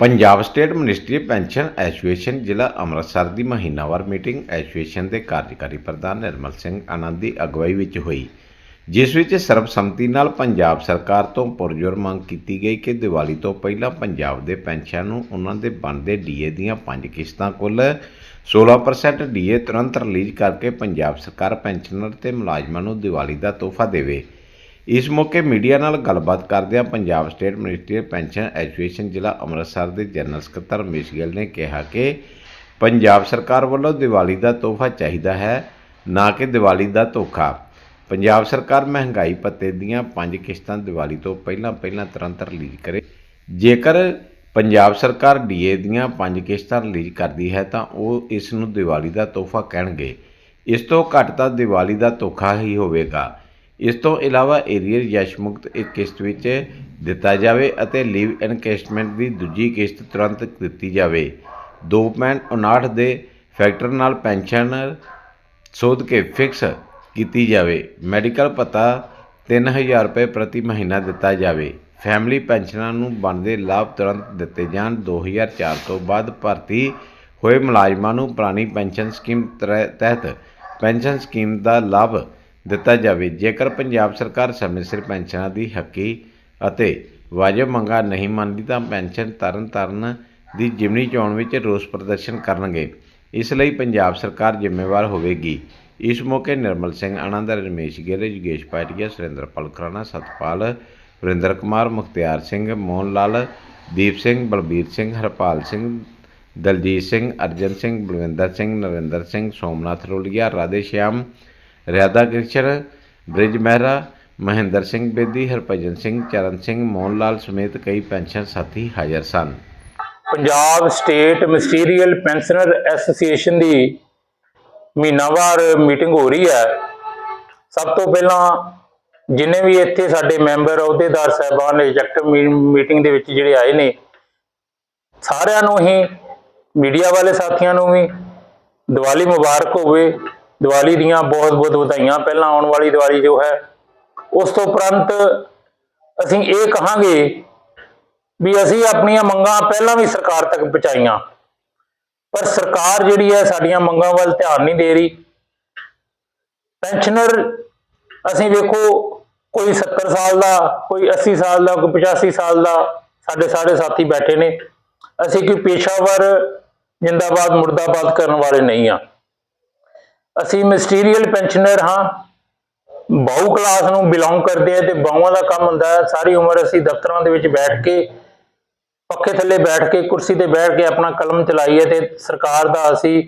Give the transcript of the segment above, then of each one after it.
Punjab state ministry pension association ਜ਼ਿਲ੍ਹਾ ਅੰਮ੍ਰਿਤਸਰ ਦੀ ਮਹੀਨਾਵਾਰ meeting association ਦੇ ਕਾਰਜਕਾਰੀ ਪ੍ਰਧਾਨ ਨਿਰਮਲ ਸਿੰਘ ਆਨੰਦ ਦੀ ਅਗਵਾਈ ਵਿੱਚ ਹੋਈ, ਜਿਸ ਵਿੱਚ ਸਰਬਸੰਮਤੀ ਨਾਲ ਪੰਜਾਬ ਸਰਕਾਰ ਤੋਂ ਪੁਰਜੋਰ ਮੰਗ ਕੀਤੀ ਗਈ ਕਿ ਦੀਵਾਲੀ ਤੋਂ ਪਹਿਲਾਂ ਪੰਜਾਬ ਦੇ ਪੈਨਸ਼ਨ ਨੂੰ ਉਹਨਾਂ ਦੇ ਬਣਦੇ ਡੀਏ ਦੀਆਂ ਪੰਜ ਕਿਸ਼ਤਾਂ ਕੁੱਲ 16% ਡੀਏ ਤੁਰੰਤ ਰਿਲੀਜ਼ ਕਰਕੇ ਪੰਜਾਬ ਸਰਕਾਰ ਪੈਨਸ਼ਨਰ ਤੇ ਮੁਲਾਜ਼ਮਾਂ ਨੂੰ ਦੀਵਾਲੀ ਦਾ ਤੋਹਫਾ ਦੇਵੇ। ਇਸ ਮੌਕੇ ਮੀਡੀਆ ਨਾਲ ਗੱਲਬਾਤ ਕਰਦਿਆਂ Punjab state ministry pension education ਜ਼ਿਲ੍ਹਾ ਅੰਮ੍ਰਿਤਸਰ ਦੇ ਜਨਰਲ ਸਕੱਤਰ ਰਮੇਸ਼ ਗਿੱਲ ਨੇ ਕਿਹਾ ਕਿ ਪੰਜਾਬ ਸਰਕਾਰ ਵੱਲੋਂ ਦੀਵਾਲੀ ਦਾ ਤੋਹਫਾ ਚਾਹੀਦਾ ਹੈ, ਨਾ ਕਿ ਦੀਵਾਲੀ ਦਾ ਧੋਖਾ। ਪੰਜਾਬ ਸਰਕਾਰ ਮਹਿੰਗਾਈ ਭੱਤੇ ਦੀਆਂ ਪੰਜ ਕਿਸ਼ਤਾਂ ਦੀਵਾਲੀ ਤੋਂ ਪਹਿਲਾਂ ਪਹਿਲਾਂ ਤੁਰੰਤ ਰਿਲੀਜ਼ ਕਰੇ। ਜੇਕਰ ਪੰਜਾਬ ਸਰਕਾਰ ਡੀਏ ਦੀਆਂ ਪੰਜ ਕਿਸ਼ਤਾਂ ਰਿਲੀਜ਼ ਕਰਦੀ ਹੈ, ਤਾਂ ਉਹ ਇਸ ਨੂੰ ਦੀਵਾਲੀ ਦਾ ਤੋਹਫਾ ਕਹਿਣਗੇ। ਇਸ ਤੋਂ ਘੱਟ ਤਾਂ ਦੀਵਾਲੀ ਦਾ ਧੋਖਾ ਹੀ ਹੋਵੇਗਾ। ਇਸ ਤੋਂ ਇਲਾਵਾ ਏਰੀਅਰ ਯਸ਼ ਮੁਕਤ ਇੱਕ ਕਿਸ਼ਤ ਵਿੱਚ ਦਿੱਤਾ ਜਾਵੇ ਅਤੇ ਲੀਵ ਇਨਕੈਸਟਮੈਂਟ ਦੀ ਦੂਜੀ ਕਿਸ਼ਤ ਤੁਰੰਤ ਦਿੱਤੀ ਜਾਵੇ। 2.59 ਦੇ ਫੈਕਟਰ ਨਾਲ ਪੈਨਸ਼ਨ ਸੋਧ ਕੇ ਫਿਕਸ ਕੀਤੀ ਜਾਵੇ। ਮੈਡੀਕਲ ਭੱਤਾ 3000 ਰੁਪਏ ਪ੍ਰਤੀ ਮਹੀਨਾ ਦਿੱਤਾ ਜਾਵੇ। ਫੈਮਿਲੀ ਪੈਨਸ਼ਨਾਂ ਨੂੰ ਬਣਦੇ ਲਾਭ ਤੁਰੰਤ ਦਿੱਤੇ ਜਾਣ। 2004 ਤੋਂ ਬਾਅਦ ਭਰਤੀ ਹੋਏ ਮੁਲਾਜ਼ਮਾਂ ਨੂੰ ਪੁਰਾਣੀ ਪੈਨਸ਼ਨ ਸਕੀਮ ਤਰੇ- ਤਹਿਤ ਪੈਨਸ਼ਨ ਸਕੀਮ ਦਾ ਲਾਭ ਦਿੱਤਾ ਜਾਵੇ। ਜੇਕਰ ਪੰਜਾਬ ਸਰਕਾਰ ਸਮੇਂ ਸਿਰ ਪੈਨਸ਼ਨਾਂ ਦੀ ਹੱਕੀ ਅਤੇ ਵਾਜਬ ਮੰਗਾਂ ਨਹੀਂ ਮੰਨਦੀ, ਤਾਂ ਪੈਨਸ਼ਨ ਤਰਨ ਤਾਰਨ ਦੀ ਜਿਮਨੀ ਚੋਣ ਵਿੱਚ ਰੋਸ ਪ੍ਰਦਰਸ਼ਨ ਕਰਨਗੇ। ਇਸ ਲਈ ਪੰਜਾਬ ਸਰਕਾਰ ਜ਼ਿੰਮੇਵਾਰ ਹੋਵੇਗੀ। ਇਸ ਮੌਕੇ ਨਿਰਮਲ ਸਿੰਘ ਆਨੰਦ, ਰਮੇਸ਼ ਗਿੱਲ, ਯੋਗੇਸ਼ ਪਾਟਿਆ, ਸੁਰਿੰਦਰਪਾਲ ਖਰਾਣਾ, ਸਤਪਾਲ ਵਰਿੰਦਰ ਕੁਮਾਰ ਮੁਖਤਿਆਰ ਸਿੰਘ, ਮੋਹਨ ਲਾਲ, ਦੀਪ ਸਿੰਘ, ਬਲਬੀਰ ਸਿੰਘ, ਹਰਪਾਲ ਸਿੰਘ, ਦਲਜੀਤ ਸਿੰਘ, ਅਰਜਨ ਸਿੰਘ, ਬਲਵਿੰਦਰ ਸਿੰਘ, ਨਰਿੰਦਰ ਸਿੰਘ, ਸੋਮਨਾਥ ਰੋਲੀਆ ਰਾਧੇ ਸ਼ਿਆਮ ਰਿਆਦਾ ਕ੍ਰਿਸ਼ਨ ਬ੍ਰਿਜ ਮਹਿਰਾ, ਮਹਿੰਦਰ ਸਿੰਘ ਬੇਦੀ, ਹਰਭਜਨ ਸਿੰਘ, ਚਰਨ ਸਿੰਘ, ਮੋਹਨ ਲਾਲ ਸਮੇਤ ਕਈ ਪੈਨਸ਼ਨ ਸਾਥੀ ਹਾਜ਼ਰ ਸਨ। Punjab state ministerial pensioner association ਦੀ ਮਹੀਨਾਵਾਰ ਮੀਟਿੰਗ ਹੋ ਰਹੀ ਹੈ। ਸਭ ਤੋਂ ਪਹਿਲਾਂ ਜਿੰਨੇ ਵੀ ਇੱਥੇ ਸਾਡੇ ਮੈਂਬਰ, ਅਹੁਦੇਦਾਰ ਸਾਹਿਬਾਨ ਐਗਜ਼ੈਕਟਿਵ ਮੀਟਿੰਗ ਦੇ ਵਿੱਚ ਜਿਹੜੇ ਆਏ ਨੇ, ਸਾਰਿਆਂ ਨੂੰ ਹੀ, ਮੀਡੀਆ ਵਾਲੇ ਸਾਥੀਆਂ ਨੂੰ ਵੀ ਦੀਵਾਲੀ ਮੁਬਾਰਕ ਹੋਵੇ। ਦੀਵਾਲੀ ਦੀਆਂ ਬਹੁਤ ਬਹੁਤ ਵਧਾਈਆਂ। ਪਹਿਲਾਂ ਆਉਣ ਵਾਲੀ ਦੀਵਾਲੀ ਜੋ ਹੈ, ਉਸ ਤੋਂ ਉਪਰੰਤ ਅਸੀਂ ਇਹ ਕਹਾਂਗੇ ਵੀ ਅਸੀਂ ਆਪਣੀਆਂ ਮੰਗਾਂ ਪਹਿਲਾਂ ਵੀ ਸਰਕਾਰ ਤੱਕ ਪਹੁੰਚਾਈਆਂ। ਪਰ ਸਰਕਾਰ ਜਿਹੜੀ ਹੈ, ਸਾਡੀਆਂ ਮੰਗਾਂ ਵੱਲ ਧਿਆਨ ਨਹੀਂ ਦੇ ਰਹੀ। ਪੈਨਸ਼ਨਰ ਅਸੀਂ ਵੇਖੋ, ਕੋਈ 70 ਸਾਲ ਦਾ, ਕੋਈ 80 ਸਾਲ ਦਾ, ਕੋਈ 85 ਸਾਲ ਦਾ ਸਾਡੇ ਸਾਰੇ ਸਾਥੀ ਬੈਠੇ ਨੇ। ਅਸੀਂ ਕੋਈ ਪੇਸ਼ਾਵਰ ਜਿੰਦਾਬਾਦ, ਮੁਰਦਾਬਾਦ ਕਰਨ ਵਾਲੇ ਨਹੀਂ ਆ। ਅਸੀਂ ਮਿਸਟੀਰੀਅਲ ਪੈਨਸ਼ਨਰ ਹਾਂ। ਬਾਹੂ ਕਲਾਸ ਨੂੰ ਬਿਲੋਂਗ ਕਰਦੇ ਆ ਤੇ ਬਾਹੂਆਂ ਦਾ ਕੰਮ ਹੁੰਦਾ ਹੈ। ਸਾਰੀ ਉਮਰ ਅਸੀਂ ਦਫ਼ਤਰਾਂ ਦੇ ਵਿੱਚ ਬੈਠ ਕੇ, ਪੱਖੇ ਥੱਲੇ ਬੈਠ ਕੇ, ਕੁਰਸੀ ਤੇ ਬੈਠ ਕੇ ਆਪਣਾ ਕਲਮ ਚਲਾਈਏ ਤੇ ਸਰਕਾਰ ਦਾ ਅਸੀਂ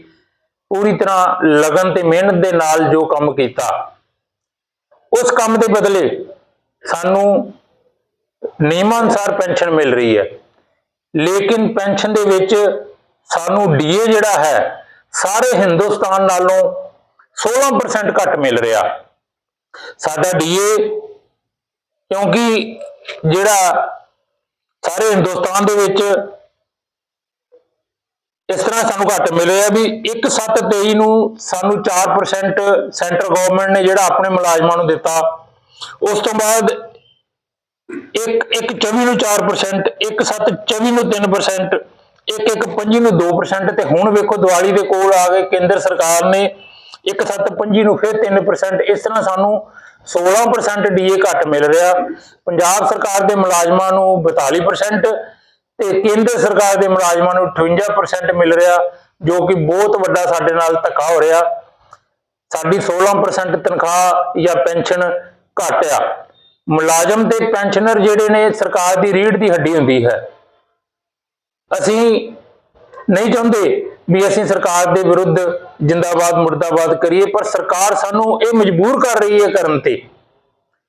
ਪੂਰੀ ਤਰ੍ਹਾਂ ਲਗਨ ਤੇ ਮਿਹਨਤ ਦੇ ਨਾਲ ਜੋ ਕੰਮ ਕੀਤਾ, ਉਸ ਕੰਮ ਦੇ ਬਦਲੇ ਸਾਨੂੰ ਨਿਯਮਾਂ ਅਨੁਸਾਰ ਪੈਨਸ਼ਨ ਮਿਲ ਰਹੀ ਹੈ। ਲੇਕਿਨ ਪੈਨਸ਼ਨ ਦੇ ਵਿੱਚ ਸਾਨੂੰ ਡੀਏ ਜਿਹੜਾ ਹੈ, ਸਾਰੇ ਹਿੰਦੁਸਤਾਨ ਨਾਲੋਂ 16% ਘੱਟ ਮਿਲ ਰਿਹਾ। ਸਾਡਾ ਡੀਏ ਕਿਉਂਕਿ ਜਿਹੜਾ ਸਾਰੇ ਹਿੰਦੁਸਤਾਨ ਦੇ ਵਿੱਚ ਇਸ ਤਰ੍ਹਾਂ ਸਾਨੂੰ ਘੱਟ ਮਿਲ ਰਿਹਾ ਵੀ 1723 ਨੂੰ ਸਾਨੂੰ 4% ਸੈਂਟਰ ਗਵਰਨਮੈਂਟ ਨੇ ਜਿਹੜਾ ਆਪਣੇ ਮੁਲਾਜ਼ਮਾਂ ਨੂੰ ਦਿੱਤਾ। ਉਸ ਤੋਂ ਬਾਅਦ ਇੱਕ ਇੱਕ 24 ਨੂੰ 4% ਇੱਕ 7 24 ਨੂੰ 3% ਇੱਕ ਇੱਕ 25 ਨੂੰ 2% ਤੇ ਹੁਣ ਵੇਖੋ ਦੀਵਾਲੀ ਦੇ ਕੋਲ ਆ ਗਏ। ਕੇਂਦਰ ਸਰਕਾਰ ਨੇ ਇੱਕ 7 25 ਨੂੰ ਫਿਰ 3% ਇਸ ਤਰ੍ਹਾਂ ਸਾਨੂੰ 16% ਡੀਏ ਘੱਟ ਮਿਲ ਰਿਹਾ। ਪੰਜਾਬ ਸਰਕਾਰ ਦੇ ਮੁਲਾਜ਼ਮਾਂ ਨੂੰ 42% ਤੇ ਕੇਂਦਰ ਸਰਕਾਰ ਦੇ ਮੁਲਾਜ਼ਮਾਂ ਨੂੰ 58% ਮਿਲ ਰਿਹਾ, ਜੋ ਕਿ ਬਹੁਤ ਵੱਡਾ ਸਾਡੇ ਨਾਲ ਧੱਕਾ ਹੋ ਰਿਹਾ। ਸਾਡੀ 16% ਤਨਖਾਹ ਜਾਂ ਪੈਨਸ਼ਨ ਘੱਟ ਆ। ਮੁਲਾਜ਼ਮ ਤੇ ਪੈਨਸ਼ਨਰ ਜਿਹੜੇ ਨੇ, ਸਰਕਾਰ ਦੀ ਰੀੜ ਦੀ ਹੱਡੀ ਹੁੰਦੀ ਹੈ। ਅਸੀਂ ਨਹੀਂ ਚਾਹੁੰਦੇ ਵੀ ਅਸੀਂ ਸਰਕਾਰ ਦੇ ਵਿਰੁੱਧ ਜਿੰਦਾਬਾਦ, ਮੁਰਦਾਬਾਦ ਕਰੀਏ, ਪਰ ਸਰਕਾਰ ਸਾਨੂੰ ਇਹ ਮਜਬੂਰ ਕਰ ਰਹੀ ਹੈ ਕਰਨ ਤੇ।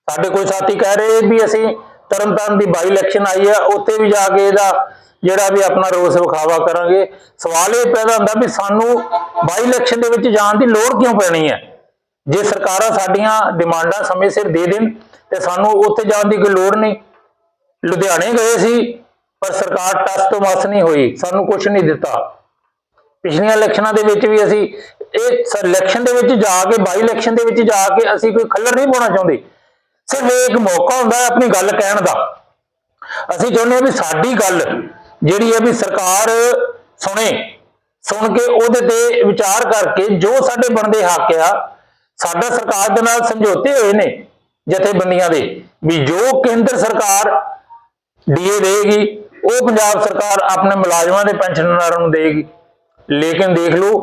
ਸਾਡੇ ਕੋਈ ਸਾਥੀ ਕਹਿ ਰਹੇ ਵੀ ਅਸੀਂ ਤਰਨਤਾਰਨ ਦੀ ਬਾਈ ਇਲੈਕਸ਼ਨ ਆਈ ਹੈ, ਉੱਥੇ ਵੀ ਜਾ ਕੇ ਇਹਦਾ ਜਿਹੜਾ ਵੀ ਆਪਣਾ ਰੋਸ ਵਿਖਾਵਾ ਕਰਾਂਗੇ। ਸਵਾਲ ਇਹ ਪੈਦਾ ਹੁੰਦਾ ਵੀ ਸਾਨੂੰ ਬਾਈ ਇਲੈਕਸ਼ਨ ਦੇ ਵਿੱਚ ਜਾਣ ਦੀ ਲੋੜ ਕਿਉਂ ਪੈਣੀ ਹੈ? ਜੇ ਸਰਕਾਰਾਂ ਸਾਡੀਆਂ ਡਿਮਾਂਡਾਂ ਸਮੇਂ ਸਿਰ ਦੇ ਦੇਣ, ਤੇ ਸਾਨੂੰ ਉੱਥੇ ਜਾਣ ਦੀ ਕੋਈ ਲੋੜ ਨਹੀਂ। ਲੁਧਿਆਣੇ ਗਏ ਸੀ, ਪਰ ਸਰਕਾਰ ਟਸ ਤੋਂ ਮਸ ਨਹੀਂ ਹੋਈ, ਸਾਨੂੰ ਕੁਝ ਨਹੀਂ ਦਿੱਤਾ। ਪਿਛਲੀਆਂ ਇਲੈਕਸ਼ਨਾਂ ਦੇ ਵਿੱਚ ਵੀ ਅਸੀਂ ਇਹ ਇਲੈਕਸ਼ਨ ਦੇ ਵਿੱਚ ਜਾ ਕੇ, ਬਾਈ ਇਲੈਕਸ਼ਨ ਦੇ ਵਿੱਚ ਜਾ ਕੇ ਅਸੀਂ ਕੋਈ ਖੱਲਰ ਨਹੀਂ ਪਾਉਣਾ ਚਾਹੁੰਦੇ। ਸਿਰਫ ਇਹ ਇੱਕ ਮੌਕਾ ਹੁੰਦਾ ਹੈ ਆਪਣੀ ਗੱਲ ਕਹਿਣ ਦਾ। ਅਸੀਂ ਚਾਹੁੰਦੇ ਹਾਂ ਵੀ ਸਾਡੀ ਗੱਲ ਜਿਹੜੀ ਹੈ ਵੀ ਸਰਕਾਰ ਸੁਣੇ, ਸੁਣ ਕੇ ਉਹਦੇ ਤੇ ਵਿਚਾਰ ਕਰਕੇ ਜੋ ਸਾਡੇ ਬਣਦੇ ਹੱਕ ਆ, ਸਾਡਾ ਸਰਕਾਰ ਦੇ ਨਾਲ ਸਮਝੌਤੇ ਹੋਏ ਨੇ ਜਥੇਬੰਦੀਆਂ ਦੇ, ਵੀ ਜੋ ਕੇਂਦਰ ਸਰਕਾਰ ਡੀਏ ਦੇਗੀ ਉਹ ਪੰਜਾਬ ਸਰਕਾਰ ਆਪਣੇ ਮੁਲਾਜ਼ਮਾਂ ਦੇ ਪੈਨਸ਼ਨਰਾਂ ਨੂੰ ਦੇਗੀ ਲੇਕਿਨ ਦੇਖ ਲਓ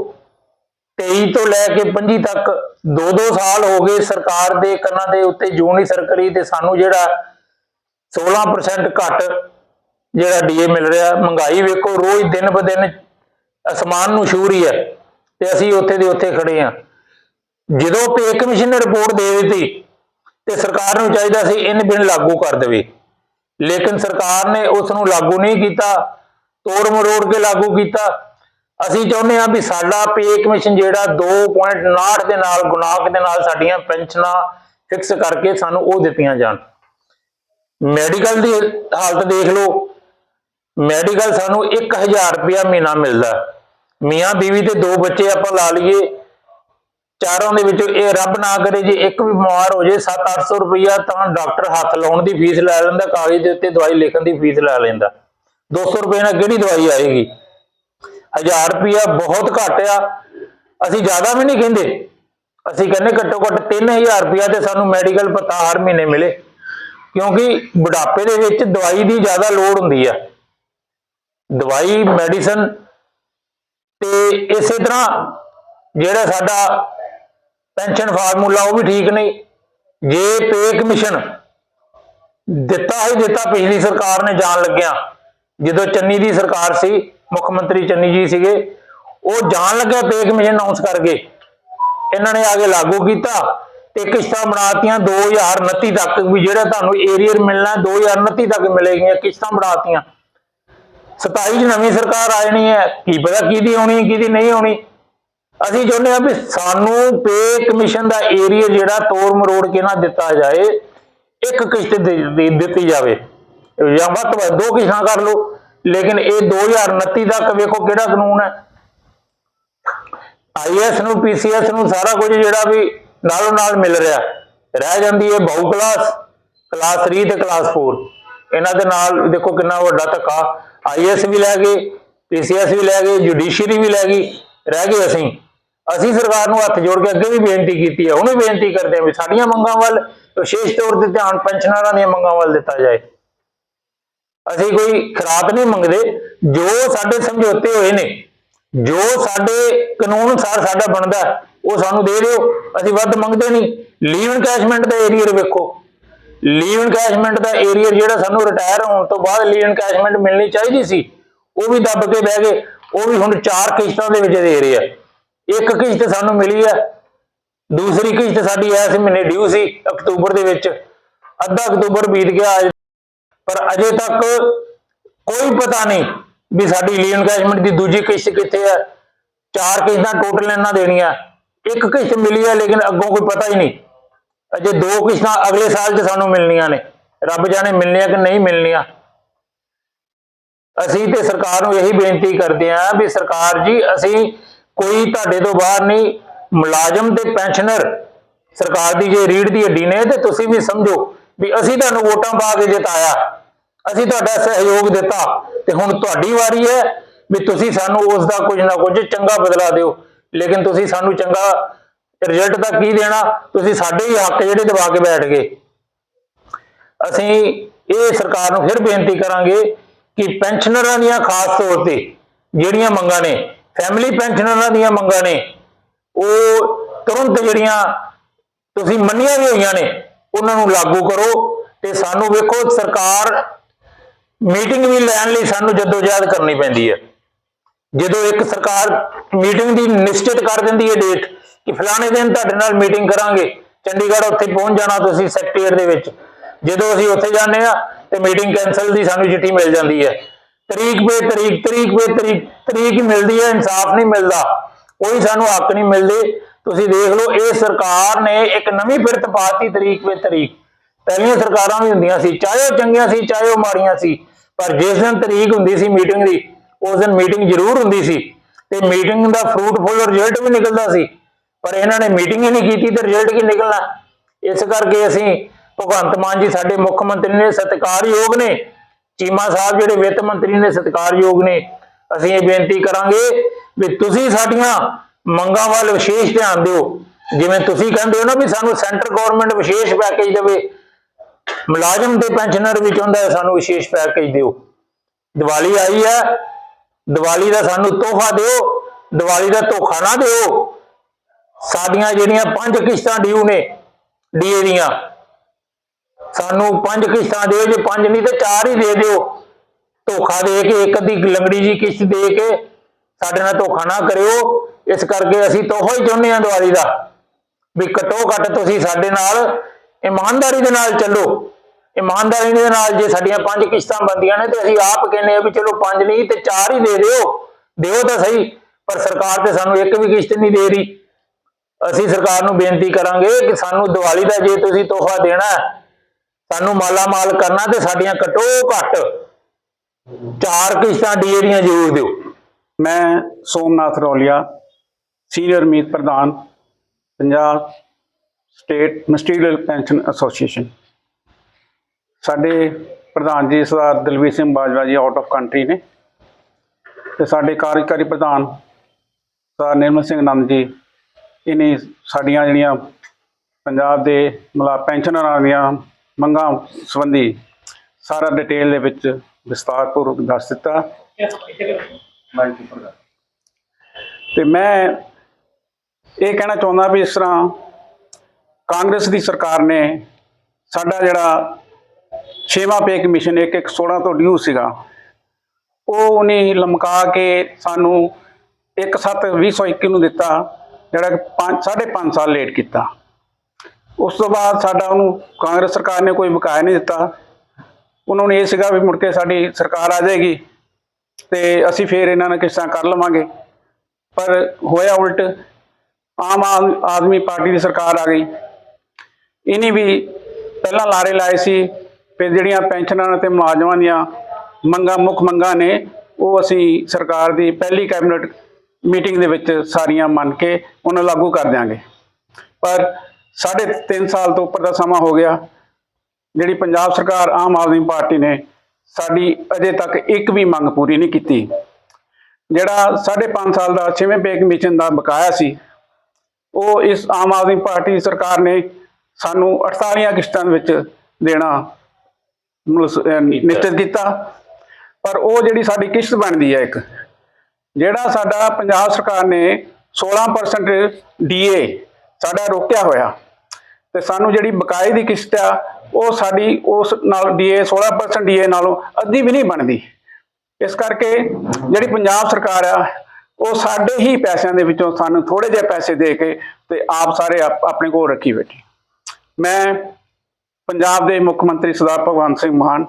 23 ਤੋਂ ਲੈ ਕੇ 25 ਤੱਕ 2-2 ਸਾਲ ਹੋ ਗਏ ਸਰਕਾਰ ਦੇ ਕੰਨਾਂ ਦੇ ਉੱਤੇ ਜੂੰ ਨਹੀਂ ਸਰਕਰੀ ਤੇ ਸਾਨੂੰ ਜਿਹੜਾ 16% ਘੱਟ ਜਿਹੜਾ ਡੀਏ ਮਿਲ ਰਿਹਾ, ਮਹਿੰਗਾਈ ਵੇਖੋ, ਰੋਜ਼ ਦਿਨ ਬ ਦਿਨ ਅਸਮਾਨ ਨੂੰ ਛੂ ਰਹੀ ਹੈ ਤੇ ਅਸੀਂ ਉੱਥੇ ਦੇ ਉੱਥੇ ਖੜੇ ਆ ਜਦੋਂ ਪੇ ਕਮਿਸ਼ਨ ਨੇ ਰਿਪੋਰਟ ਦੇ ਦਿੱਤੀ ਤੇ ਸਰਕਾਰ ਨੂੰ ਚਾਹੀਦਾ ਸੀ ਇਹਨ ਬਿਨ ਲਾਗੂ ਕਰ ਦੇਵੇ। ਲੇਕਿਨ ਸਰਕਾਰ ਨੇ ਉਸ ਨੂੰ ਲਾਗੂ ਨਹੀਂ ਕੀਤਾ ਤੋੜ ਮਰੋੜ ਕੇ ਲਾਗੂ ਕੀਤਾ। ਅਸੀਂ ਚਾਹੁੰਦੇ ਹਾਂ ਵੀ ਸਾਡਾ ਪੇ ਕਮਿਸ਼ਨ ਜਿਹੜਾ 2.59 ਦੇ ਨਾਲ ਗੁਨਾਕ ਦੇ ਨਾਲ ਸਾਡੀਆਂ ਪੈਨਸ਼ਨਾਂ ਫਿਕਸ ਕਰਕੇ ਸਾਨੂੰ ਉਹ ਦਿੱਤੀਆਂ ਜਾਣ। ਮੈਡੀਕਲ ਦੀ ਹਾਲਤ ਦੇਖ ਲਓ। ਮੈਡੀਕਲ ਸਾਨੂੰ 1000 ਰੁਪਇਆ ਮਹੀਨਾ ਮਿਲਦਾ ਮੀਆਂ ਬੀਵੀ ਤੇ ਦੋ ਬੱਚੇ ਆਪਾਂ ਲਾ ਲਈਏ। ਚਾਰਾਂ ਦੇ ਵਿੱਚੋਂ ਇਹ ਰੱਬ ਨਾ ਕਰੇ ਜੇ ਇੱਕ ਵੀ ਬਿਮਾਰ ਹੋ ਜੇ 7-800 ਰੁਪਇਆ ਤਾਂ ਡਾਕਟਰ ਹੱਥ ਲਾਉਣ ਦੀ ਫੀਸ ਲੈ ਲੈਂਦਾ, ਕਾਗਜ਼ ਦੇ ਉੱਤੇ ਦਵਾਈ ਲਿਖਣ ਦੀ ਫੀਸ ਲੈ ਲੈਂਦਾ। 200 ਰੁਪਏ ਨਾਲ ਕਿਹੜੀ ਦਵਾਈ ਆਏਗੀ? 1000 ਰੁਪਇਆ ਬਹੁਤ ਘੱਟ ਆ। ਅਸੀਂ ਜ਼ਿਆਦਾ ਵੀ ਨਹੀਂ ਕਹਿੰਦੇ। ਅਸੀਂ ਕਹਿੰਦੇ ਘੱਟੋ ਘੱਟ 3000 ਰੁਪਇਆ ਤੇ ਸਾਨੂੰ ਮੈਡੀਕਲ ਪਤਾ ਹਰ ਮਹੀਨੇ ਮਿਲੇ। ਕਿਉਂਕਿ ਬੁਢਾਪੇ ਦੇ ਵਿੱਚ ਦਵਾਈ ਦੀ ਜ਼ਿਆਦਾ ਲੋੜ ਹੁੰਦੀ ਆ। ਦਵਾਈ ਮੈਡੀਸਨ ਤੇ ਇਸੇ ਤਰ੍ਹਾਂ ਜਿਹੜਾ ਸਾਡਾ ਪੈਨਸ਼ਨ ਫਾਰਮੂਲਾ ਉਹ ਵੀ ਠੀਕ ਨਹੀਂ। ਜੇ ਪੇ ਕਮਿਸ਼ਨ ਦਿੱਤਾ ਹੀ ਦਿੱਤਾ, ਪਿਛਲੀ ਸਰਕਾਰ ਨੇ ਜਾਣ ਲੱਗਿਆ। ਜਦੋਂ ਚੰਨੀ ਦੀ ਸਰਕਾਰ ਸੀ ਮੁੱਖ ਮੰਤਰੀ ਚੰਨੀ ਜੀ ਸੀਗੇ, ਉਹ ਜਾਣ ਲੱਗਿਆ ਪੇ ਕਮਿਸ਼ਨ ਅਨਾਉਂਸ ਕਰਕੇ ਇਹਨਾਂ ਨੇ ਆ ਕੇ ਲਾਗੂ ਕੀਤਾ ਤੇ ਕਿਸ਼ਤਾਂ ਬਣਾਤੀਆਂ 2029 ਤੱਕ, ਵੀ ਜਿਹੜਾ ਤੁਹਾਨੂੰ ਏਰੀਅਰ ਮਿਲਣਾ 2029 ਤੱਕ ਮਿਲੇਗੀਆਂ ਕਿਸ਼ਤਾਂ ਬਣਾਤੀਆਂ। 27 ਚ ਨਵੀਂ ਸਰਕਾਰ ਆ ਜਾਣੀ ਹੈ, ਕੀ ਪਤਾ ਕਿਹਦੀ ਆਉਣੀ, ਕਿਹਦੀ ਨਹੀਂ ਆਉਣੀ। ਅਸੀਂ ਚਾਹੁੰਦੇ ਹਾਂ ਵੀ ਸਾਨੂੰ ਪੇ ਕਮਿਸ਼ਨ ਦਾ ਏਰੀਆ ਜਿਹੜਾ ਤੋੜ ਮਰੋੜ ਕੇ ਨਾ ਦਿੱਤਾ ਜਾਏ, ਇੱਕ ਕਿਸ਼ਤ ਦਿੱਤੀ ਜਾਵੇ। ਜਾਂ ਵੱਧ ਤੋਂ ਵੱਧ ਦੋ ਕਿਸ਼ਤਾਂ ਕਰ ਲਓ। ਲੇਕਿਨ ਇਹ 2029 ਤੱਕ ਵੇਖੋ ਕਿਹੜਾ ਕਾਨੂੰਨ ਹੈ। ਆਈਐਸ ਨੂੰ ਪੀਸੀਐਸ ਨੂੰ ਸਾਰਾ ਕੁਝ ਜਿਹੜਾ ਵੀ ਨਾਲੋਂ ਨਾਲ ਮਿਲ ਰਿਹਾ। ਰਹਿ ਜਾਂਦੀ ਹੈ ਬਹੁ ਕਲਾਸ ਕਲਾਸ 3 ਤੇ ਕਲਾਸ 4 ਇਹਨਾਂ ਦੇ ਨਾਲ ਦੇਖੋ ਕਿੰਨਾ ਵੱਡਾ ਧੱਕਾ। ਆਈਐਸ ਵੀ ਲੈ ਗਏ ਪੀਸੀਐਸ ਵੀ ਲੈ ਗਏ ਜੁਡੀਸ਼ੀਅਰੀ ਵੀ ਲੈ ਗਈ, ਰਹਿ ਗਏ ਅਸੀਂ। ਅਸੀਂ ਸਰਕਾਰ ਨੂੰ ਹੱਥ ਜੋੜ ਕੇ ਅੱਗੇ ਵੀ ਬੇਨਤੀ ਕੀਤੀ ਹੈ। ਹੁਣ ਵੀ ਬੇਨਤੀ ਕਰਦੇ ਹਾਂ ਵੀ ਸਾਡੀਆਂ ਮੰਗਾਂ ਵੱਲ ਵਿਸ਼ੇਸ਼ ਤੌਰ ਤੇ ਧਿਆਨ ਪੈਨਸ਼ਨਰਾਂ ਦੀਆਂ ਮੰਗਾਂ ਵੱਲ ਦਿੱਤਾ ਜਾਏ। ਅਸੀਂ ਕੋਈ ਖਰਾਬ ਨਹੀਂ ਮੰਗਦੇ, ਜੋ ਸਾਡੇ ਸਮਝੌਤੇ ਹੋਏ ਨੇ, ਜੋ ਸਾਡੇ ਕਾਨੂੰਨ ਅਨੁਸਾਰ ਸਾਡਾ ਬਣਦਾ, ਉਹ ਸਾਨੂੰ ਦੇ ਦਿਓ, ਅਸੀਂ ਵੱਧ ਮੰਗਦੇ ਨਹੀਂ। ਲੀਵ ਇਨਕੈਸ਼ਮੈਂਟ ਦਾ ਏਰੀਆ ਵੇਖੋ। ਲੀਵ ਇਨਕੈਸ਼ਮੈਂਟ ਦਾ ਏਰੀਆ ਜਿਹੜਾ ਸਾਨੂੰ ਰਿਟਾਇਰ ਹੋਣ ਤੋਂ ਬਾਅਦ ਲੀਵ ਇਨਕੈਸ਼ਮੈਂਟ ਮਿਲਣੀ ਚਾਹੀਦੀ ਸੀ, ਉਹ ਵੀ ਦੱਬ ਕੇ ਬਹਿ ਗਏ, ਉਹ ਵੀ ਹੁਣ ਚਾਰ ਕਿਸ਼ਤਾਂ ਦੇ ਵਿੱਚ ਦੇ ਰਹੇ ਆ। ਇੱਕ ਕਿਸ਼ਤ ਸਾਨੂੰ ਮਿਲੀ ਹੈ ਦੂਸਰੀ ਕਿਸ਼ਤ ਸਾਡੀ ਇਸ ਮਹੀਨੇ ਡਿਊ ਸੀ, ਅਕਤੂਬਰ ਦੇ ਵਿੱਚ। ਅੱਧਾ ਅਕਤੂਬਰ ਬੀਤ ਗਿਆ ਪਰ ਅਜੇ ਤੱਕ ਕੋਈ ਪਤਾ ਨਹੀਂ ਵੀ ਸਾਡੀ ਲੀਨ ਇਨਕੈਸ਼ਮੈਂਟ ਦੀ ਦੂਜੀ ਕਿਸ਼ਤ ਕਿੱਥੇ ਹੈ ਚਾਰ ਕਿਸ਼ਤਾਂ ਟੋਟਲ ਇਹਨਾਂ ਦੇਣੀਆਂ। ਇੱਕ ਕਿਸ਼ਤ ਮਿਲੀ ਹੈ ਲੇਕਿਨ ਅੱਗੋਂ ਕੋਈ ਪਤਾ ਹੀ ਨਹੀਂ। ਅਜੇ ਦੋ ਕਿਸ਼ਤਾਂ ਅਗਲੇ ਸਾਲ 'ਚ ਸਾਨੂੰ ਮਿਲਣੀਆਂ ਨੇ। ਰੱਬ ਜਾਣੇ ਮਿਲਣੀਆਂ ਕਿ ਨਹੀਂ ਮਿਲਣੀਆਂ। ਅਸੀਂ ਤੇ ਸਰਕਾਰ ਨੂੰ ਇਹੀ ਬੇਨਤੀ ਕਰਦੇ ਹਾਂ ਵੀ ਸਰਕਾਰ ਜੀ, ਅਸੀਂ ਕੋਈ ਤੁਹਾਡੇ ਤੋਂ ਬਾਹਰ ਨਹੀਂ, ਮੁਲਾਜ਼ਮ ਤੇ ਪੈਨਸ਼ਨਰ, ਸਰਕਾਰ ਦੀ ਜੇ ਰੀੜ ਦੀ ਹੱਡੀ ਨੇ ਤੇ ਤੁਸੀਂ ਵੀ ਸਮਝੋ ਵੀ ਅਸੀਂ ਤੁਹਾਨੂੰ ਵੋਟਾਂ ਪਾ ਕੇ ਜਿਤਾਇਆ। ਅਸੀਂ ਤੁਹਾਡਾ ਸਹਿਯੋਗ ਦਿੱਤਾ ਤੇ ਹੁਣ ਤੁਹਾਡੀ ਵਾਰੀ ਹੈ ਵੀ ਤੁਸੀਂ ਸਾਨੂੰ ਉਸ ਦਾ ਕੁਝ ਨਾ ਕੁਝ ਚੰਗਾ ਬਦਲਾ ਦਿਓ। ਲੇਕਿਨ ਤੁਸੀਂ ਸਾਨੂੰ ਚੰਗਾ ਰਿਜ਼ਲਟ ਤਾਂ ਕੀ ਦੇਣਾ? ਤੁਸੀਂ ਸਾਡੇ ਹੀ ਹੱਕ ਜਿਹੜੇ ਦਬਾ ਕੇ ਬੈਠ ਗਏ। ਅਸੀਂ ਇਹ ਸਰਕਾਰ ਨੂੰ ਫਿਰ ਬੇਨਤੀ ਕਰਾਂਗੇ ਕਿ ਪੈਨਸ਼ਨਰਾਂ ਦੀਆਂ ਖਾਸ ਤੌਰ ਤੇ ਜਿਹੜੀਆਂ ਮੰਗਾਂ ਨੇ ਫੈਮਿਲੀ ਪੈਨਸ਼ਨਰਾਂ ਦੀਆਂ ਮੰਗਾਂ ਨੇ, ਉਹ ਤੁਰੰਤ ਜਿਹੜੀਆਂ ਤੁਸੀਂ ਮੰਨੀਆਂ ਵੀ ਹੋਈਆਂ ਨੇ, ਉਹਨਾਂ ਨੂੰ ਲਾਗੂ ਕਰੋ ਤੇ ਸਾਨੂੰ ਵੇਖੋ ਸਰਕਾਰ ਮੀਟਿੰਗ ਵੀ ਲੈਣ ਲਈ ਸਾਨੂੰ ਜਦੋਜਹਿਦ ਕਰਨੀ ਪੈਂਦੀ ਹੈ। ਜਦੋਂ ਇੱਕ ਸਰਕਾਰ ਮੀਟਿੰਗ ਦੀ ਨਿਸ਼ਚਿਤ ਕਰ ਦਿੰਦੀ ਹੈ ਡੇਟ ਕਿ ਫਲਾਣੇ ਦਿਨ ਤੁਹਾਡੇ ਨਾਲ ਮੀਟਿੰਗ ਕਰਾਂਗੇ, ਚੰਡੀਗੜ੍ਹ ਉੱਥੇ ਪਹੁੰਚ ਜਾਣਾ ਤੁਸੀਂ ਸੈਕਟਰੀਏਟ ਦੇ ਵਿੱਚ। ਜਦੋਂ ਅਸੀਂ ਉੱਥੇ ਜਾਂਦੇ ਆ ਤੇ ਮੀਟਿੰਗ ਕੈਨਸਲ ਦੀ ਸਾਨੂੰ ਚਿੱਠੀ ਮਿਲ ਜਾਂਦੀ ਹੈ। ਤਰੀਕ ਪੇ ਤਰੀਕ ਤਰੀਕ ਪੇ ਤਰੀਕ ਤਰੀਕ ਮਿਲਦੀ ਹੈ, ਇਨਸਾਫ ਨਹੀਂ ਮਿਲਦਾ। ਕੋਈ ਸਾਨੂੰ ਹੱਕ ਨਹੀਂ ਮਿਲਦੇ। ਤੁਸੀਂ ਦੇਖ ਲਓ, ਇਹ ਸਰਕਾਰ ਨੇ ਇੱਕ ਨਵੀਂ ਫਿਰਤ ਪਾਤੀ ਤਰੀਕ ਪੇ ਤਰੀਕ। ਪਹਿਲੀਆਂ ਸਰਕਾਰਾਂ ਵੀ ਹੁੰਦੀਆਂ ਸੀ, ਚਾਹੇ ਉਹ ਚੰਗੀਆਂ ਸੀ, ਚਾਹੇ ਉਹ ਮਾੜੀਆਂ ਸੀ। ਪਰ ਜਿਸ ਦਿਨ ਤਰੀਕ ਹੁੰਦੀ ਸੀ ਮੀਟਿੰਗ ਦੀ, ਉਸ ਦਿਨ ਮੀਟਿੰਗ ਜ਼ਰੂਰ ਹੁੰਦੀ ਸੀ ਤੇ ਮੀਟਿੰਗ ਦਾ ਫਰੂਟਫੁਲ ਰਿਜ਼ਲਟ ਵੀ ਨਿਕਲਦਾ ਸੀ। ਪਰ ਇਹਨਾਂ ਨੇ ਮੀਟਿੰਗ ਹੀ ਨਹੀਂ ਕੀਤੀ ਤੇ ਰਿਜ਼ਲਟ ਕੀ ਨਿਕਲਣਾ? ਇਸ ਕਰਕੇ ਅਸੀਂ ਭਗਵੰਤ ਮਾਨ ਜੀ ਸਾਡੇ ਮੁੱਖ ਮੰਤਰੀ ਨੇ ਸਤਿਕਾਰਯੋਗ ਨੇ, ਚੀਮਾ ਸਾਹਿਬ ਜਿਹੜੇ ਵਿੱਤ ਮੰਤਰੀ ਨੇ ਸਤਿਕਾਰਯੋਗ ਨੇ, ਅਸੀਂ ਇਹ ਬੇਨਤੀ ਕਰਾਂਗੇ ਵੀ ਤੁਸੀਂ ਸਾਡੀਆਂ ਮੰਗਾਂ ਵੱਲ ਵਿਸ਼ੇਸ਼ ਧਿਆਨ ਦਿਓ। ਜਿਵੇਂ ਤੁਸੀਂ ਕਹਿੰਦੇ ਹੋ ਨਾ ਵੀ ਸਾਨੂੰ ਸੈਂਟਰ ਗਵਰਨਮੈਂਟ ਵਿਸ਼ੇਸ਼ ਪੈਕੇਜ ਦੇਵੇ ਮੁਲਾਜ਼ਮ ਤੇ ਪੈਨਸ਼ਨਰ ਵੀ ਚਾਹੁੰਦਾ ਸਾਨੂੰ ਵਿਸ਼ੇਸ਼ ਪੈਕੇਜ ਦਿਓ। ਦੀਵਾਲੀ ਆਈ ਹੈ, ਦੀਵਾਲੀ ਦਾ ਸਾਨੂੰ ਤੋਹਫਾ ਦਿਓ, ਦੀਵਾਲੀ ਦਾ ਧੋਖਾ ਨਾ ਦਿਓ। ਸਾਡੀਆਂ ਜਿਹੜੀਆਂ ਪੰਜ ਕਿਸ਼ਤਾਂ ਡਿਊ ਨੇ ਡੀਏ ਦੀਆਂ, ਸਾਨੂੰ ਪੰਜ ਕਿਸ਼ਤਾਂ ਦਿਓ, ਜੇ ਪੰਜ ਨਹੀਂ ਤੇ ਚਾਰ ਹੀ ਦੇ ਦਿਓ। ਧੋਖਾ ਦੇ ਕੇ ਇੱਕ ਅੱਧੀ ਲੰਗੜੀ ਜੀ ਕਿਸ਼ਤ ਦੇ ਕੇ ਸਾਡੇ ਨਾਲ ਧੋਖਾ ਨਾ ਕਰਿਓ। ਇਸ ਕਰਕੇ ਅਸੀਂ ਤੋਹਫਾ ਹੀ ਚਾਹੁੰਦੇ ਹਾਂ ਦੀਵਾਲੀ ਦਾ। ਵੀ ਘੱਟੋ ਘੱਟ ਤੁਸੀਂ ਸਾਡੇ ਨਾਲ ਇਮਾਨਦਾਰੀ ਦੇ ਨਾਲ ਚੱਲੋ। ਇਮਾਨਦਾਰੀ ਦੇ ਨਾਲ ਜੇ ਸਾਡੀਆਂ ਪੰਜ ਕਿਸ਼ਤਾਂ ਬੰਦੀਆਂ ਨੇ ਤੇ ਅਸੀਂ ਆਪ ਕਹਿੰਦੇ ਆ ਵੀ ਚਲੋ ਪੰਜ ਨਹੀਂ ਤੇ ਚਾਰ ਹੀ ਦੇ ਦਿਓ। ਦਿਓ ਤਾਂ ਸਹੀ, ਪਰ ਸਰਕਾਰ ਤੇ ਸਾਨੂੰ ਇੱਕ ਵੀ ਕਿਸ਼ਤ ਨਹੀਂ ਦੇ ਰਹੀ। ਅਸੀਂ ਸਰਕਾਰ ਨੂੰ ਬੇਨਤੀ ਕਰਾਂਗੇ ਕਿ ਸਾਨੂੰ ਦੀਵਾਲੀ ਦਾ ਜੇ ਤੁਸੀਂ ਤੋਹਫਾ ਦੇਣਾ ਸਾਨੂੰ ਮਾਲਾ ਮਾਲ ਕਰਨਾ ਤੇ ਸਾਡੀਆਂ ਘੱਟੋ ਘੱਟ ਚਾਰ ਕਿਸ਼ਤਾਂ ਡੀਏ ਦੀਆਂ ਜ਼ਰੂਰ ਦਿਓ। ਮੈਂ ਸੋਮਨਾਥ ਰੌਲੀਆ, ਸੀਨੀਅਰ ਮੀਤ ਪ੍ਰਧਾਨ, Punjab state ministerial pension association. ਸਾਡੇ ਪ੍ਰਧਾਨ ਜੀ ਸਰਦਾਰ ਦਲਵੀਰ ਸਿੰਘ ਬਾਜਵਾ ਜੀ ਆਊਟ ਆਫ ਕੰਟਰੀ ਨੇ ਤੇ ਸਾਡੇ ਕਾਰਜਕਾਰੀ ਪ੍ਰਧਾਨ ਸਰਦਾਰ ਨਿਰਮਲ ਸਿੰਘ ਨੰਦ ਜੀ, ਇਹਨੇ ਸਾਡੀਆਂ ਜਿਹੜੀਆਂ ਪੰਜਾਬ ਦੇ ਮਤਲਬ ਪੈਨਸ਼ਨਰਾਂ ਦੀਆਂ ਮੰਗਾਂ ਸੰਬੰਧੀ ਸਾਰਾ ਡਿਟੇਲ ਦੇ ਵਿੱਚ ਵਿਸਤਾਰਪੂਰਵਕ ਦੱਸ ਦਿੱਤਾ। ਤੇ ਮੈਂ ਇਹ ਕਹਿਣਾ ਚਾਹੁੰਦਾ ਵੀ ਇਸ ਤਰ੍ਹਾਂ ਕਾਂਗਰਸ ਦੀ ਸਰਕਾਰ ਨੇ ਸਾਡਾ ਜਿਹੜਾ ਛੇਵਾਂ ਪੇ ਕਮਿਸ਼ਨ 1116 ਤੋਂ ਡਿਊ ਸੀਗਾ, ਉਹ ਉਹਨੇ ਲਮਕਾ ਕੇ ਸਾਨੂੰ 1/7/2021 ਨੂੰ ਦਿੱਤਾ, ਜਿਹੜਾ ਕਿ ਪੰਜ- ਸਾਢੇ 5 ਸਾਲ ਲੇਟ ਕੀਤਾ। ਉਸ ਤੋਂ ਬਾਅਦ ਸਾਡਾ ਉਹਨੂੰ ਕਾਂਗਰਸ ਸਰਕਾਰ ਨੇ ਕੋਈ ਬਕਾਇਆ ਨਹੀਂ ਦਿੱਤਾ। ਉਹਨਾਂ ਨੂੰ ਇਹ ਸੀਗਾ ਵੀ ਮੁੜ ਕੇ ਸਾਡੀ ਸਰਕਾਰ ਆ ਜਾਏਗੀ ਤੇ ਅਸੀਂ ਫੇਰ ਇਹਨਾਂ ਨਾਲ ਕਿਸ਼ਤਾਂ ਕਰ ਲਵਾਂਗੇ। ਪਰ ਹੋਇਆ ਉਲਟ, ਆਮ ਆਦਮੀ ਪਾਰਟੀ ਦੀ ਸਰਕਾਰ ਆ ਗਈ। ਇਹਨੇ ਵੀ ਪਹਿਲਾਂ ਲਾਰੇ ਲਾਏ ਸੀ ਕਿ ਜਿਹੜੀਆਂ ਪੈਨਸ਼ਨਾਂ ਤੇ ਮੁਲਾਜ਼ਮਾਂ ਦੀਆਂ ਮੰਗਾਂ, ਮੁੱਖ ਮੰਗਾਂ ਨੇ, ਉਹ ਅਸੀਂ ਸਰਕਾਰ ਦੀ ਪਹਿਲੀ ਕੈਬਨਿਟ ਮੀਟਿੰਗ ਦੇ ਵਿੱਚ ਸਾਰੀਆਂ ਮੰਨ ਕੇ ਉਹਨਾਂ ਲਾਗੂ ਕਰ ਦਿਆਂਗੇ। ਪਰ ਸਾਢੇ 3 ਸਾਲ ਤੋਂ ਉੱਪਰ ਦਾ ਸਮਾਂ ਹੋ ਗਿਆ। ਜਿਹੜੀ ਪੰਜਾਬ ਸਰਕਾਰ, ਆਮ ਆਦਮੀ ਪਾਰਟੀ ਨੇ ਸਾਡੀ ਅਜੇ ਤੱਕ ਇੱਕ ਵੀ ਮੰਗ ਪੂਰੀ ਨਹੀਂ ਕੀਤੀ। ਜਿਹੜਾ 5.5 ਸਾਲ ਦਾ ਛੇਵੇਂ ਪੇ ਕਮਿਸ਼ਨ ਦਾ ਬਕਾਇਆ ਸੀ, ਉਹ ਇਸ ਆਮ ਆਦਮੀ ਪਾਰਟੀ ਸਰਕਾਰ ਨੇ ਸਾਨੂੰ 48 ਕਿਸ਼ਤਾਂ ਦੇ ਵਿੱਚ ਦੇਣਾ ਨਿਸ਼ਚਿਤ ਕੀਤਾ। ਪਰ ਉਹ ਜਿਹੜੀ ਸਾਡੀ ਕਿਸ਼ਤ ਬਣਦੀ ਹੈ ਇੱਕ ਜਿਹੜਾ ਸਾਡਾ ਪੰਜਾਬ ਸਰਕਾਰ ਨੇ 16% ਡੀਏ ਸਾਡਾ ਰੋਕਿਆ ਹੋਇਆ ਤੇ ਸਾਨੂੰ ਜਿਹੜੀ ਬਕਾਏ ਦੀ ਕਿਸ਼ਤ ਆ ਉਹ ਸਾਡੀ ਉਸ ਨਾਲ ਡੀਏ 16% ਡੀਏ ਨਾਲੋਂ ਅੱਧੀ ਵੀ ਨਹੀਂ ਬਣਦੀ। ਇਸ ਕਰਕੇ ਜਿਹੜੀ ਪੰਜਾਬ ਸਰਕਾਰ ਆ ਉਹ ਸਾਡੇ ਹੀ ਪੈਸਿਆਂ ਦੇ ਵਿੱਚੋਂ ਸਾਨੂੰ ਥੋੜੇ ਜਿਹੇ ਪੈਸੇ ਦੇ ਕੇ ਤੇ ਆਪ ਸਾਰੇ ਆਪ- ਆਪਣੇ ਕੋਲ ਰੱਖੀ ਬੈਠੀ। ਮੈਂ ਪੰਜਾਬ ਦੇ ਮੁੱਖ ਮੰਤਰੀ ਸਰਦਾਰ ਭਗਵੰਤ ਸਿੰਘ ਮਾਨ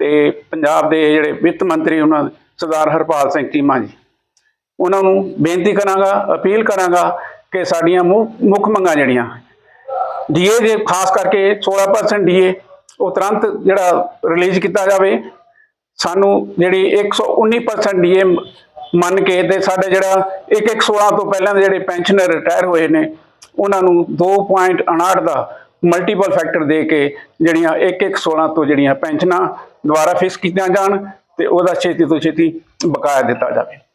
ਤੇ ਪੰਜਾਬ ਦੇ ਜਿਹੜੇ ਵਿੱਤ ਮੰਤਰੀ ਉਹਨਾਂ ਸਰਦਾਰ ਹਰਪਾਲ ਸਿੰਘ ਚੀਮਾ ਜੀ। ਉਹਨਾਂ ਨੂੰ ਬੇਨਤੀ ਕਰਾਂਗਾ, ਅਪੀਲ ਕਰਾਂਗਾ ਕਿ ਸਾਡੀਆਂ ਮੁੱਖ ਮੁੱਖ ਮੰਗਾਂ ਜਿਹੜੀਆਂ ਡੀਏ ਦੇ ਖਾਸ ਕਰਕੇ 16% ਡੀਏ ਉਹ ਤੁਰੰਤ ਜਿਹੜਾ ਰਿਲੀਜ਼ ਕੀਤਾ ਜਾਵੇ। ਸਾਨੂੰ ਜਿਹੜੀ 119% ਡੀਏ ਮੰਨ ਕੇ ਤੇ ਸਾਡੇ ਜਿਹੜਾ 1116 ਤੋਂ ਪਹਿਲਾਂ ਦੇ ਜਿਹੜੇ ਪੈਨਸ਼ਨਰ ਰਿਟਾਇਰ ਹੋਏ ਨੇ, ਉਹਨਾਂ ਨੂੰ 2.59 ਦਾ ਮਲਟੀਪਲ ਫੈਕਟਰ ਦੇ ਕੇ ਜਿਹੜੀਆਂ 1116 ਤੋਂ ਜਿਹੜੀਆਂ ਪੈਨਸ਼ਨਾਂ ਦੁਬਾਰਾ ਫਿਕਸ ਕੀਤੀਆਂ ਜਾਣ ਤੇ ਉਹਦਾ ਛੇਤੀ ਤੋਂ ਛੇਤੀ ਬਕਾਇਆ ਦਿੱਤਾ ਜਾਵੇ।